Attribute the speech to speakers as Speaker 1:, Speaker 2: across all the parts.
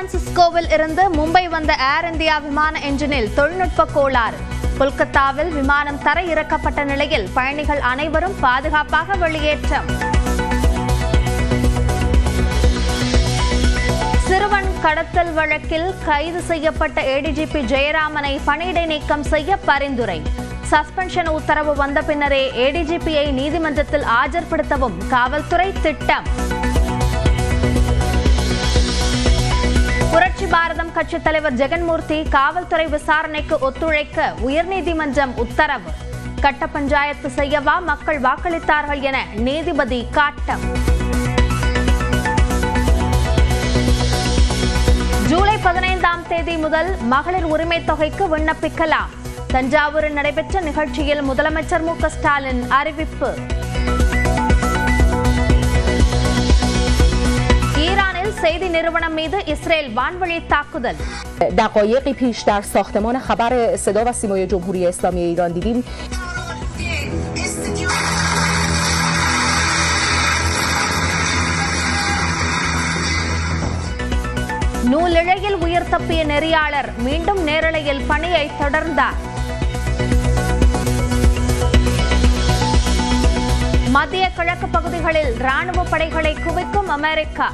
Speaker 1: பிரான்சிஸ்கோவில் இருந்து மும்பை வந்த ஏர் இந்தியா விமான என்ஜினில் தொழில்நுட்ப கோளாறு கொல்கத்தாவில் விமானம் தர இறக்கப்பட்ட நிலையில் பயணிகள் அனைவரும் பாதுகாப்பாக வெளியேற்றம் சிறுவன் கடத்தல் வழக்கில் கைது செய்யப்பட்ட ஏடிஜிபி ஜெயராமனை பணியிடை நீக்கம் செய்ய பரிந்துரை சஸ்பென்ஷன் உத்தரவு வந்த பின்னரே ஏடிஜிபியை நீதிமன்றத்தில் ஆஜர்படுத்தவும் காவல்துறை திட்டம் புரட்சி பாரதம் கட்சித் தலைவர் ஜெகன்மூர்த்தி காவல்துறை விசாரணைக்கு ஒத்துழைக்க உயர்நீதிமன்றம் உத்தரவு கட்ட பஞ்சாயத்து செய்யவா மக்கள் வாக்களித்தார்கள் என நீதிபதி காட்டம் ஜூலை பதினைந்தாம் தேதி முதல் மகளிர் உரிமை தொகைக்கு விண்ணப்பிக்கலாம் தஞ்சாவூரில் நடைபெற்ற நிகழ்ச்சியில் முதலமைச்சர் மு ஸ்டாலின் அறிவிப்பு செய்தி நிறுவனம் மீது இஸ்ரேல் வான்வழி தாக்குதல்
Speaker 2: دقایقی پیش در ساختمان خبر صدا و سیمای جمهوری اسلامی ایران دیدیم
Speaker 1: நூலிழையில் உயிர் தப்பிய நெறியாளர் மீண்டும் நேரலையில் பணியை தொடர்ந்தார் மத்திய கிழக்கு பகுதிகளில் ராணுவ படைகளை குவிக்கும் அமெரிக்கா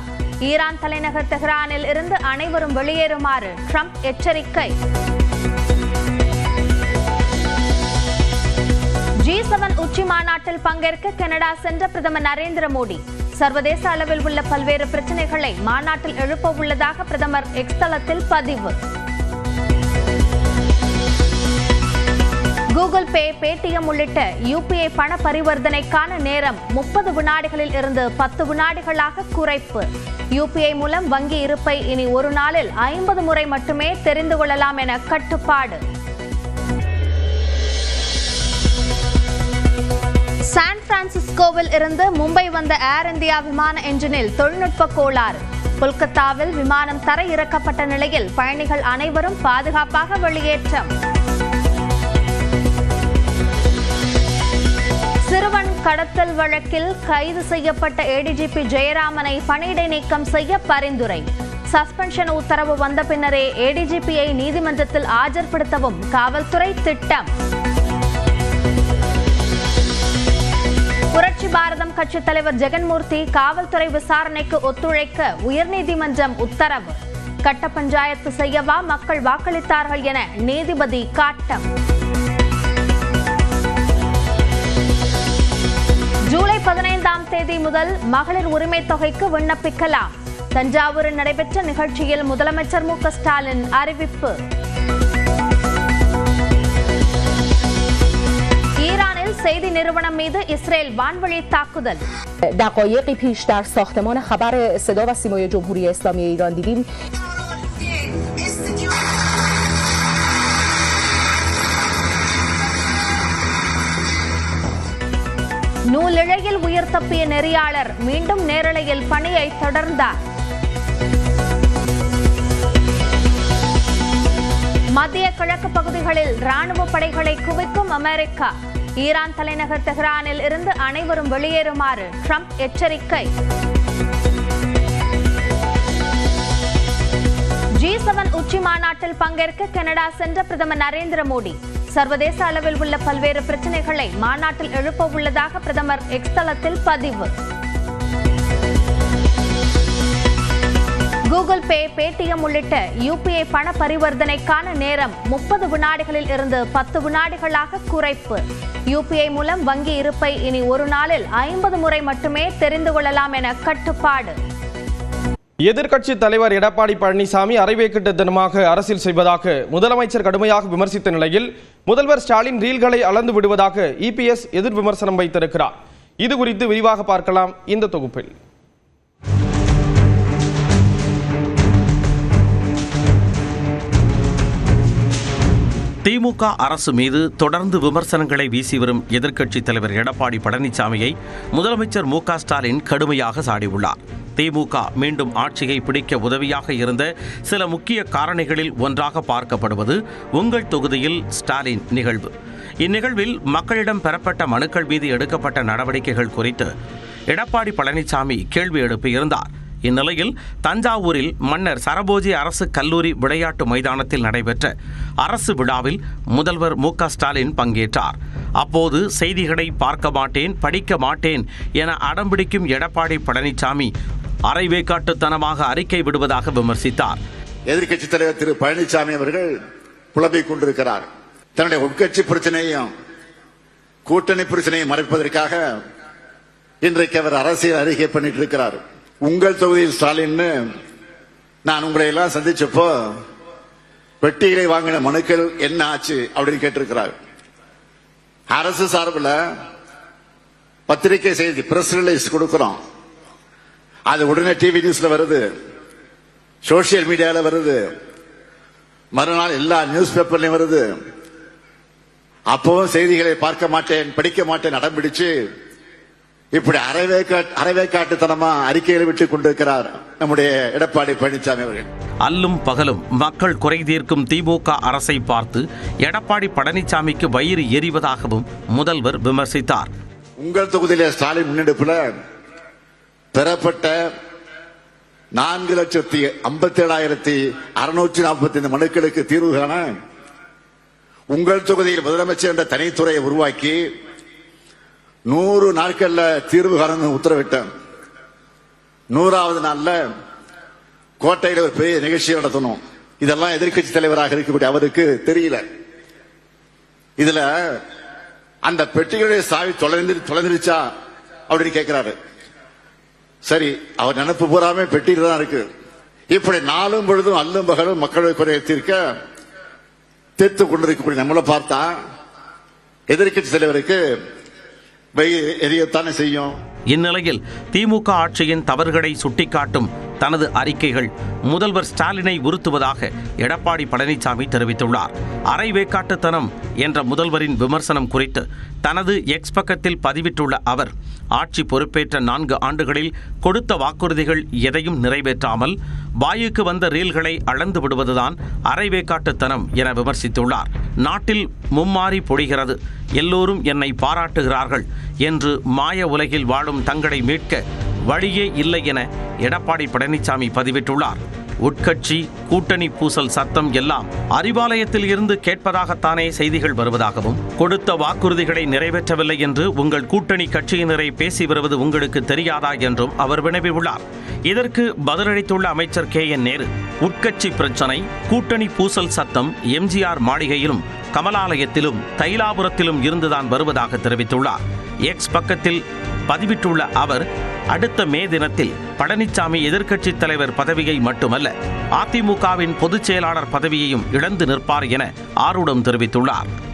Speaker 1: ஈரான் தலைநகர் தெஹ்ரானில் இருந்து அனைவரும் வெளியேறுமாறு ட்ரம்ப் எச்சரிக்கை ஜி செவன் உச்சி மாநாட்டில் பங்கேற்க கனடா சென்ற பிரதமர் நரேந்திர மோடி சர்வதேச அளவில் உள்ள பல்வேறு பிரச்சனைகளை மாநாட்டில் எழுப்ப உள்ளதாக பிரதமர் எக்ஸ்தலத்தில் பதிவு கூகுள் பே பேடிஎம் உள்ளிட்ட யூபிஐ பண பரிவர்த்தனைக்கான நேரம் முப்பது வினாடிகளில் இருந்து பத்து வினாடிகளாக குறைப்பு யூபிஐ மூலம் வங்கி இருப்பை இனி ஒரு நாளில் ஐம்பது முறை மட்டுமே தெரிந்து கொள்ளலாம் என கட்டுப்பாடு சான் பிரான்சிஸ்கோவில் இருந்து மும்பை வந்த ஏர் இந்தியா விமான என்ஜினில் தொழில்நுட்ப கோளாறு கொல்கத்தாவில் விமானம் தரையிறக்கப்பட்ட நிலையில் பயணிகள் அனைவரும் பாதுகாப்பாக வெளியேற்றம் சிறுவன் கடத்தல் வழக்கில் கைது செய்யப்பட்ட ஏடிஜிபி ஜெயராமனை பணியிடை நீக்கம் செய்ய பரிந்துரை சஸ்பென்ஷன் உத்தரவு வந்த பின்னரே ஏடிஜிபியை நீதிமன்றத்தில் ஆஜர்படுத்தவும் காவல்துறை திட்டம் புரட்சி பாரதம் கட்சித் தலைவர் ஜெகன்மூர்த்தி காவல்துறை விசாரணைக்கு ஒத்துழைக்க உயர்நீதிமன்றம் உத்தரவு கட்ட பஞ்சாயத்து செய்யவா மக்கள் வாக்களித்தார்கள் என நீதிபதி காட்டம் ஜூலை பதினைந்தாம் தேதி முதல் மகளிர் உரிமை தொகைக்கு விண்ணப்பிக்கலாம் தஞ்சாவூரில் நடைபெற்ற நிகழ்ச்சியில் முதலமைச்சர் மு ஸ்டாலின் அறிவிப்பு செய்தி நிறுவனம் மீது இஸ்ரேல் வான்வழி தாக்குதல்
Speaker 2: دقایقی پیش در ساختمان خبر صدا و سیمای جمهوری اسلامی ایران دیدیم
Speaker 1: நூலிழையில் உயிர் தப்பிய நெறியாளர் மீண்டும் நேரலையில் பணியை தொடர்ந்தார் மத்திய கிழக்கு பகுதிகளில் ராணுவ படைகளை குவிக்கும் அமெரிக்கா ஈரான் தலைநகர் தெஹ்ரானில் இருந்து அனைவரும் வெளியேறுமாறு ட்ரம்ப் எச்சரிக்கை ஜி செவன் உச்சி மாநாட்டில் பங்கேற்க கனடா சென்ற பிரதமர் நரேந்திர மோடி சர்வதேச அளவில் உள்ள பல்வேறு பிரச்சினைகளை மாநாட்டில் எழுப்ப உள்ளதாக பிரதமர் எக்ஸ்தளத்தில் பதிவு கூகுள் பே பேடிஎம் உள்ளிட்ட யூபிஐ பண பரிவர்த்தனைக்கான நேரம் முப்பது வினாடிகளில் இருந்து பத்து வினாடிகளாக குறைப்பு யூபிஐ மூலம் வங்கி இருப்பை இனி ஒரு நாளில் ஐம்பது முறை மட்டுமே தெரிந்து கொள்ளலாம் என கட்டுப்பாடு
Speaker 3: எதிர்க்கட்சி தலைவர் எடப்பாடி பழனிசாமி அரைவேக்கிட்ட தினமாக அரசியல் செய்வதாக முதலமைச்சர் கடுமையாக விமர்சித்த நிலையில் முதல்வர் ஸ்டாலின் ரீல்களை அளந்து விடுவதாக இபிஎஸ் எதிர் விமர்சனம் வைத்திருக்கிறார் இது குறித்து விரிவாக பார்க்கலாம் இந்த தொகுப்பில்
Speaker 4: திமுக அரசு மீது தொடர்ந்து விமர்சனங்களை வீசி வரும் எதிர்க்கட்சித் தலைவர் எடப்பாடி பழனிசாமியை முதலமைச்சர் மு ஸ்டாலின் கடுமையாக சாடியுள்ளார் திமுக மீண்டும் ஆட்சியை பிடிக்க உதவியாக இருந்த சில முக்கிய காரணிகளில் ஒன்றாக பார்க்கப்படுவது உங்கள் தொகுதியில் ஸ்டாலின் நிகழ்வு இந்நிகழ்வில் மக்களிடம் பெறப்பட்ட மனுக்கள் மீது எடுக்கப்பட்ட நடவடிக்கைகள் குறித்து எடப்பாடி பழனிசாமி கேள்வி எழுப்பியிருந்தார் இந்நிலையில் தஞ்சாவூரில் மன்னர் சரபோஜி அரசு கல்லூரி விளையாட்டு மைதானத்தில் நடைபெற்ற அரசு விழாவில் முதல்வர் மு ஸ்டாலின் பங்கேற்றார் அப்போது செய்திகளை பார்க்க மாட்டேன் படிக்க மாட்டேன் என அடம்பிடிக்கும் எடப்பாடி பழனிசாமி அரைவேக்காட்டுத்தனமாக அறிக்கை விடுவதாக விமர்சித்தார்
Speaker 5: எதிர்கட்சி தலைவர் திரு பழனிசாமி அவர்கள் புலம்பிக் கொண்டிருக்கிறார் தன்னுடைய உட்கட்சி பிரச்சனையும் கூட்டணி பிரச்சனையும் மறைப்பதற்காக இன்றைக்கு அவர் அரசியல் அறிக்கை பண்ணிட்டு இருக்கிறார் உங்கள் தொகுதியில் ஸ்டாலின் நான் உங்களை எல்லாம் சந்திச்சப்போ வெட்டிகளை வாங்கின மனுக்கள் என்ன ஆச்சு அப்படின்னு கேட்டிருக்கிறார் அரசு சார்பில் பத்திரிகை செய்தி பிரஸ் ரிலீஸ் கொடுக்கிறோம் அது உடனே டிவி நியூஸ்ல வருது சோசியல் மீடியால வருது மறுநாள் எல்லா நியூஸ் பேப்பர்லயும் வருது அப்பவும் செய்திகளை பார்க்க மாட்டேன் படிக்க மாட்டேன் அடம் பிடிச்சு இப்படி காட்டுத்தனமா அறிக்கையில் விட்டுக் கொண்டிருக்கிறார் நம்முடைய எடப்பாடி பழனிசாமி அவர்கள்
Speaker 4: அல்லும் பகலும் மக்கள் குறை தீர்க்கும் திமுக அரசை பார்த்து எடப்பாடி பழனிசாமிக்கு வயிறு எரிவதாகவும் முதல்வர் விமர்சித்தார்
Speaker 5: உங்கள் தொகுதியிலே ஸ்டாலின் முன்னெடுப்புல பெறப்பட்ட நான்கு லட்சத்தி ஐம்பத்தி ஏழாயிரத்தி அறுநூற்றி நாற்பத்தி ஐந்து மனுக்களுக்கு தீர்வு காண உங்கள் தொகுதியில் முதலமைச்சர் என்ற தனித்துறையை உருவாக்கி நூறு நாட்கள்ல தீர்வு காண உத்தரவிட்டேன் நூறாவது நாள்ல கோட்டையில் ஒரு பெரிய நிகழ்ச்சி நடத்தணும் இதெல்லாம் எதிர்கட்சி தலைவராக இருக்கக்கூடிய அவருக்கு தெரியல இதுல அந்த பெட்டிகளுடைய சாவி தொலைந்து தொலைந்துருச்சா அப்படின்னு கேட்கிறாரு சரி அவர் நினப்பு பூராமே பெட்டியில் தான் இருக்கு இப்படி நாளும் பொழுதும் அல்லும் பகலும் மக்களவை குறைய தீர்க்க தீர்த்து கொண்டிருக்கக்கூடிய நம்மளை பார்த்தா எதிர்கட்சி தலைவருக்கு எரியத்தானே செய்யும்
Speaker 4: இந்நிலையில் திமுக ஆட்சியின் தவறுகளை சுட்டிக்காட்டும் தனது அறிக்கைகள் முதல்வர் ஸ்டாலினை உறுத்துவதாக எடப்பாடி பழனிசாமி தெரிவித்துள்ளார் அரை வேக்காட்டுத்தனம் என்ற முதல்வரின் விமர்சனம் குறித்து தனது எக்ஸ் பக்கத்தில் பதிவிட்டுள்ள அவர் ஆட்சி பொறுப்பேற்ற நான்கு ஆண்டுகளில் கொடுத்த வாக்குறுதிகள் எதையும் நிறைவேற்றாமல் வாயுக்கு வந்த ரீல்களை அளந்து விடுவதுதான் அரைவேக்காட்டுத்தனம் என விமர்சித்துள்ளார் நாட்டில் மும்மாறி பொடிகிறது எல்லோரும் என்னை பாராட்டுகிறார்கள் என்று மாய உலகில் வாழும் தங்களை மீட்க வழியே இல்லை என எடப்பாடி பழனிசாமி பதிவிட்டுள்ளார் உட்கட்சி கூட்டணி பூசல் சத்தம் எல்லாம் அறிவாலயத்தில் இருந்து கேட்பதாகத்தானே செய்திகள் வருவதாகவும் கொடுத்த வாக்குறுதிகளை நிறைவேற்றவில்லை என்று உங்கள் கூட்டணி கட்சியினரை பேசி வருவது உங்களுக்கு தெரியாதா என்றும் அவர் வினவியுள்ளார் இதற்கு பதிலளித்துள்ள அமைச்சர் கே என் நேரு உட்கட்சி பிரச்சனை கூட்டணி பூசல் சத்தம் எம்ஜிஆர் மாளிகையிலும் கமலாலயத்திலும் தைலாபுரத்திலும் இருந்துதான் வருவதாக தெரிவித்துள்ளார் எக்ஸ் பக்கத்தில் பதிவிட்டுள்ள அவர் அடுத்த மே தினத்தில் பழனிசாமி எதிர்க்கட்சி தலைவர் பதவியை மட்டுமல்ல அதிமுகவின் பொதுச் செயலாளர் பதவியையும் இழந்து நிற்பார் என ஆர்வம் தெரிவித்துள்ளார்